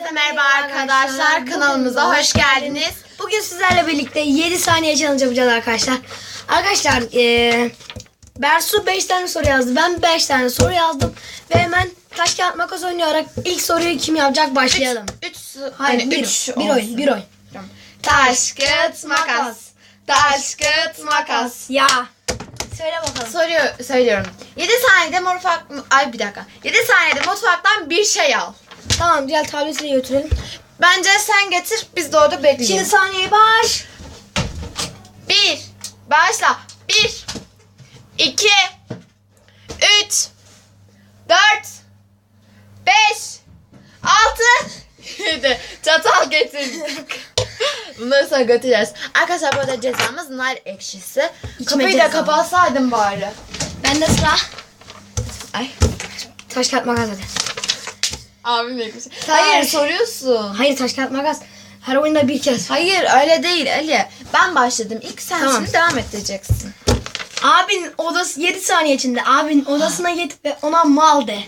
Herkese merhaba arkadaşlar. Kanalımıza hoş geldiniz. Bugün sizlerle birlikte 7 saniye challenge yapacağız arkadaşlar. Arkadaşlar eee Bersu 5 tane soru yazdı. Ben 5 tane soru yazdım. Ve hemen taş kağıt makas oynayarak ilk soruyu kim yapacak başlayalım. 3 Hayır hani bir, üç bir oyun olsun. bir oyun. Taş, kağıt, makas. Taş, kağıt, makas. Ya. Söyle bakalım. Soruyor, söylüyorum. 7 saniyede mutfak... Ay bir dakika. 7 saniyede mutfaktan bir şey al. Tamam gel tabletini götürelim. Bence sen getir biz de orada Şimdi bekleyelim. saniye baş. 1 Başla. 1 2 3 4 5 6 7 Çatal getir. Bunları sonra götüreceğiz. Arkadaşlar burada cezamız nar ekşisi. İçme Kapıyı da ceza. kapatsaydın bari. Bende sıra. Ay. Taş kağıt makas hadi. Abim ekşisi. Hayır. Hayır soruyorsun. Hayır taş kağıt makas. Her oyunda bir kez. Hayır öyle değil Ali. Ben başladım. İlk sen Tamam. şimdi devam edeceksin. Abin odası 7 saniye içinde abin odasına git ve ona mal de.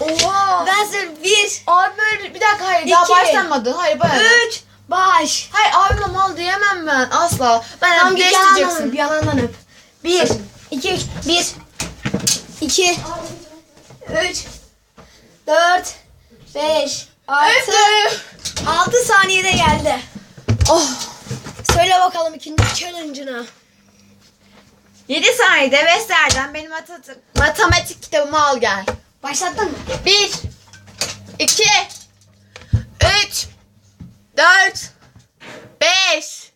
Oha. Ben size bir, Abi böyle bir dakika hayır daha İki. başlamadı. Hayır bayağı. üç, baş. Hayır abime mal diyemem ben asla. Ben Tam bir yandan öp, değiştireceksin. bir yandan öp. Bir, iki, üç, bir, iki, üç, dört, beş, altı, Öptüm. altı saniyede geldi. Oh. Söyle bakalım ikinci challenge'ını. 7 saniyede Vesler'den benim matematik, matematik kitabımı al gel. Başlattın mı? 1 2 3 4 5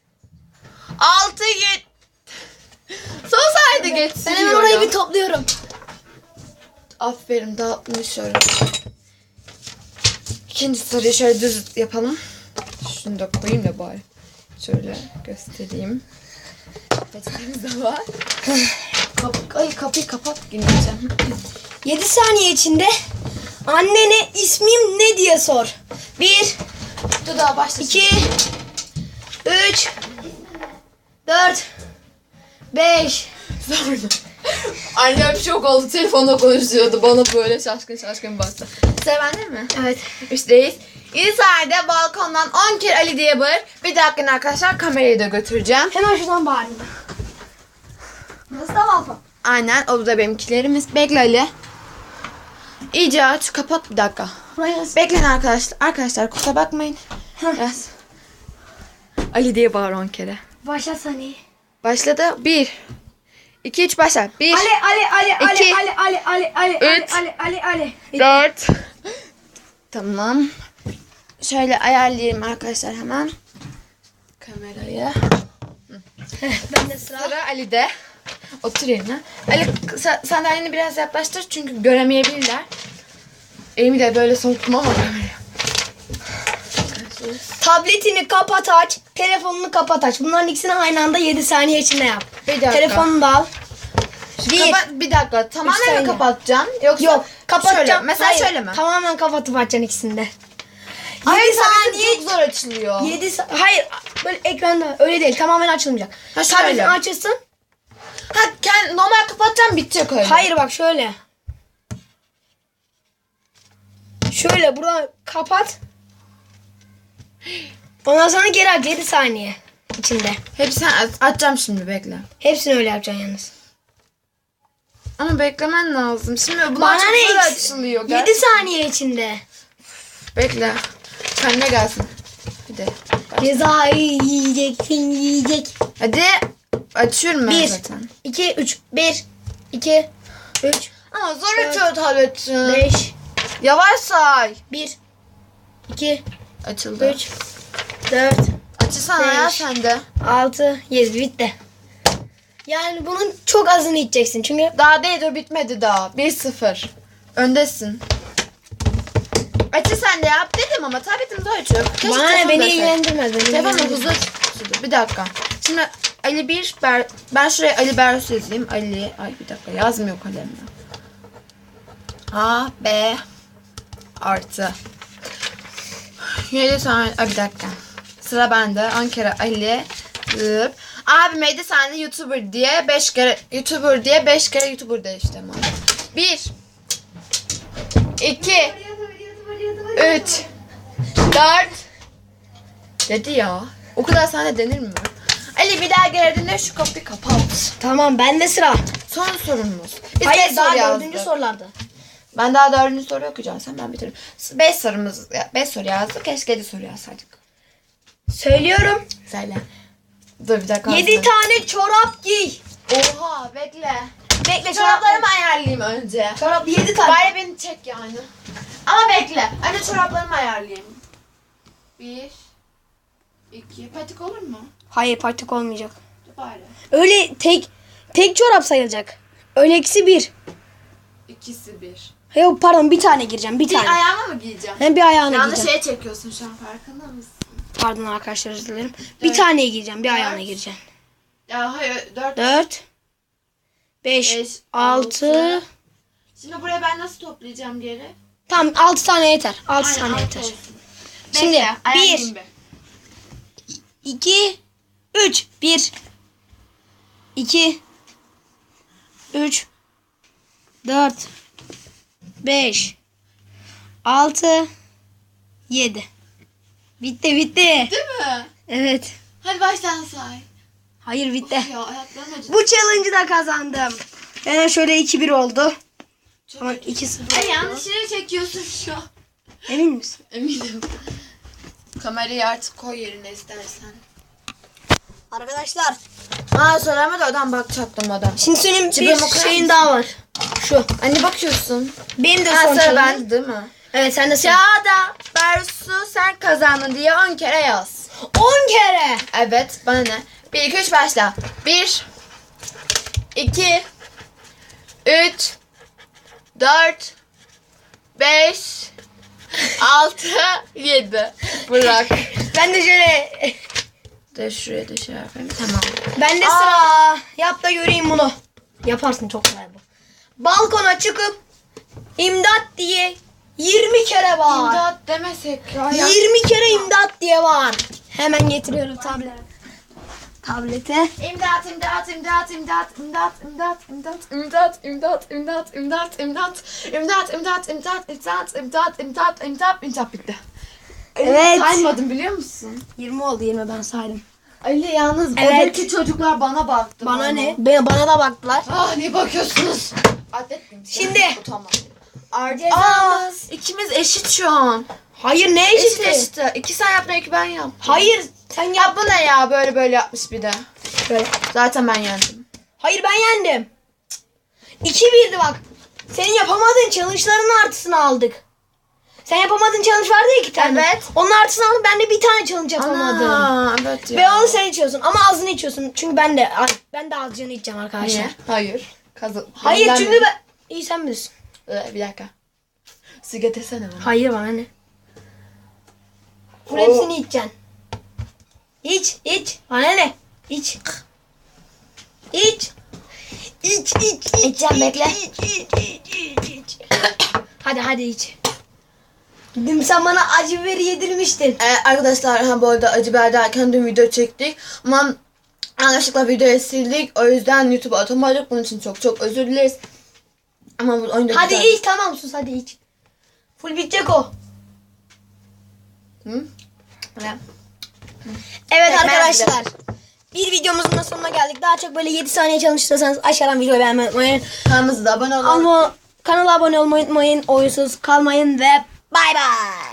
6 7 Son saniyede geçsin. Ben hemen orayı bir topluyorum. Aferin dağıtmış şöyle. İkinci soruyu şöyle düz yapalım. Şunu da koyayım da bari. Şöyle göstereyim. Peçetemiz de var. Kapı, ay kapıyı kapat gireceğim. 7 saniye içinde annene ismim ne diye sor. 1, Dur daha başla. 2 3 4 5 Sordu. Annem şok oldu. Telefonda konuşuyordu. Bana böyle şaşkın şaşkın baktı. Sıra bende mi? Evet. Üçteyiz. İyi saniyede balkondan 10 kere Ali diye bağır. Bir dakika arkadaşlar kamerayı da götüreceğim. Hemen şuradan bağırayım. Nasıl da balkon? Aynen o da benimkilerimiz. Bekle Ali. İyice aç. Kapat bir dakika. Burayı nasıl? Bekleyin arkadaşlar. Arkadaşlar kusura bakmayın. Biraz. Ali diye bağır 10 kere. Başlat saniyeyi. Başladı. 1 2 3 başla. 1 Ali Ali Ali Ali. Ali Ali Ali. Ali Ali Ali Ali. 4 Tamam. Şöyle ayarlayayım arkadaşlar hemen. Kamerayı. Ben de sıra. Sıra Ali'de. Otur yerine. Ali sa- sandalyeni biraz yaklaştır çünkü göremeyebilirler. Elimi de böyle soktum ama. Tabletini kapat aç. Telefonunu kapat aç. Bunların ikisini aynı anda 7 saniye içinde yap. Bir dakika. Telefonunu da al. Bir. Kapat, bir dakika. Tamamen saniye. mi kapatacağım? Yoksa Yok kapatacağım. Şöyle, mesela Hayır, şöyle mi? Tamamen kapatıp açacaksın ikisinde. Ay 7 saniye saniye. çok zor açılıyor. 7 sa- Hayır böyle ekranda öyle değil. Tamamen açılmayacak. Ha, şöyle. Tabletin açılsın. Ha, kend, normal kapatacağım bitecek öyle. Hayır bak şöyle. Şöyle buradan kapat. Ondan sonra geri aç 7 saniye içinde. Hepsini aç- açacağım şimdi bekle. Hepsini öyle yapacaksın yalnız. Ama beklemen lazım. Şimdi bunlar Bana çok ne? zor açılıyor. Gel. 7 saniye içinde. Bekle. Kendine gelsin. Bir de. Cezayı yiyeceksin yiyecek. Hadi. Açıyorum ben Bir. zaten. 2 3 1 2 3 Ama zor Dört. açıyor tabletin. 5 Yavaş say. 1 2 Açıldı. 3 4 Açılsana ya Beş. sen de. 6 7 bitti. Yani bunun çok azını içeceksin çünkü Daha değil dur bitmedi daha. 1-0. Öndesin. Açı sen de yap dedim ama tabletim zor açıyor. Keşke bana ne telefonu beni ilgilendirmez. Beni Telefonla ilgilendirmez. hızlı açıldı. Bir dakika. Şimdi Ali 1 Ber ben şuraya Ali Berus yazayım. Ali ay bir dakika yazmıyor kalemle. A B artı 7 tane ay bir dakika. Sıra bende. Ankara Ali zıp. Abi Mehdi sen de YouTuber diye 5 kere YouTuber diye 5 kere YouTuber de işte. 1 2 3 Dört. Dedi ya. O kadar sahne denir mi? Ali bir daha geldiğinde şu kapıyı kapat. Tamam bende sıra. Son sorumuz. Biz beş Hayır daha dördüncü yazdık. sorularda. Ben daha dördüncü soru okuyacağım. Sen ben bitiririm. Beş sorumuz, beş soru yazdık. Keşke yedi soru yazsaydık. Söylüyorum. Söyle. Dur bir dakika. Yedi tane çorap giy. Oha bekle. Bekle Çoraplarımı ayarlayayım önce. Çorap yedi tane. Bari beni çek yani. Ama bekle. Önce çoraplarımı ayarlayayım. Bir. iki. Patik olur mu? Hayır patik olmayacak. Bari. Öyle tek tek çorap sayılacak. Öyle eksi bir. İkisi bir. Yok pardon bir tane gireceğim bir Bir tane. ayağıma mı giyeceğim? Ben bir ayağına Yanlış gireceğim. şeye çekiyorsun şu an farkında mısın? Pardon arkadaşlar özür dilerim. Bir Dört. taneye gireceğim bir ayağına Dört. gireceğim. Ya hayır. Dört. 4 5 Beş, 6 altı. Şimdi buraya ben nasıl toplayacağım geri? Tamam 6 tane yeter. 6 Aynen, tane altı yeter. olsun. Şimdi Bekle, 1 ayarlayayım bir. 2 3 1 2 3 4 5 6 7 Bitti bitti. Değil mi? Evet. Hadi baştan say. Hayır bitti. Ya ayaklarım acıdı. Bu challenge'ı da kazandım. Yani şöyle 2-1 oldu. Çok Ama acıdı. 2-0 Ay oldu. yanlış yere çekiyorsun şu an. Emin misin? Eminim. Kamerayı artık koy yerine istersen. Arkadaşlar Aa söyleme de adam bakacaktım adam. şimdi senin Cibime bir bakar şeyin mısın? daha var. Şu. Anne bakıyorsun. Benim de Ha son sıra challenge. bende değil mi? Evet sen de sıra. Kağıda Bersu sen kazandın diye 10 kere yaz. 10 kere. Evet bana ne? 1 2 3 başla. 1 2 3 4 5 6 7 Bırak. Ben de şöyle Dur şuraya da şey yapayım. Tamam. ben de Aa. sıra. Yap da göreyim bunu. Yaparsın çok kolay bu. Balkona çıkıp imdat diye 20 kere var. İmdat demesek ya. ya. 20 kere imdat diye var. Hemen getiriyorum tablet. Tablete. İmdat, imdat, imdat, imdat, imdat, imdat, imdat, imdat, imdat, imdat, imdat, imdat, imdat, imdat, imdat, imdat, imdat, imdat, imdat, imdat bitti. Evet. Saymadım biliyor musun? 20 oldu 20 ben saydım. Ali yalnız Evet. oradaki çocuklar bana baktı. Bana ne? Ben, bana da baktılar. Ah ne bakıyorsunuz? Adet? Şimdi. Tamam. Cezamız. Aa, ikimiz eşit şu an. Hayır ne Eşit eşiti? eşit. İki sen yaptın, iki ben yaptım. Hayır sen yap. Ya bu ne ya? Böyle böyle yapmış bir de. Böyle. Zaten ben yendim. Hayır ben yendim. 2-1'di bak. Senin yapamadığın challenge'ların artısını aldık. Sen yapamadığın challenge vardı ya iki tane. Evet. Onun artısını aldım. Ben de bir tane challenge yapamadım. Ana, evet ya. Ve onu sen içiyorsun ama azını içiyorsun. Çünkü ben de ben de azıcını içeceğim arkadaşlar. Niye? Hayır. Kazı. Hayır Ben- çünkü ben... İyi sen bilirsin. Ee, bir dakika. Su getirsene bana. Hayır bana ne? Bu hepsini içeceksin. İç, iç. Bana ne? İç. İç. İç, iç, iç. İçeceğim, bekle. İç, iç, iç, iç, iç. hadi hadi iç. Dün sen bana acı biberi yedirmiştin. Ee, arkadaşlar ha bu arada acı biber derken dün video çektik. Ama yanlışlıkla videoyu sildik. O yüzden YouTube'a atamadık. Bunun için çok çok özür dileriz. Ama bu oyunda Hadi güzel. iç tamam sus hadi iç. Full bitecek o. Hı? Evet Pekmez arkadaşlar. Bir videomuzun da sonuna geldik. Daha çok böyle 7 saniye çalıştırsanız aşağıdan videoyu beğenmeyi unutmayın. Kanalımıza da abone olun. Ama kanala abone olmayı unutmayın. Oyunsuz kalmayın ve bay bay.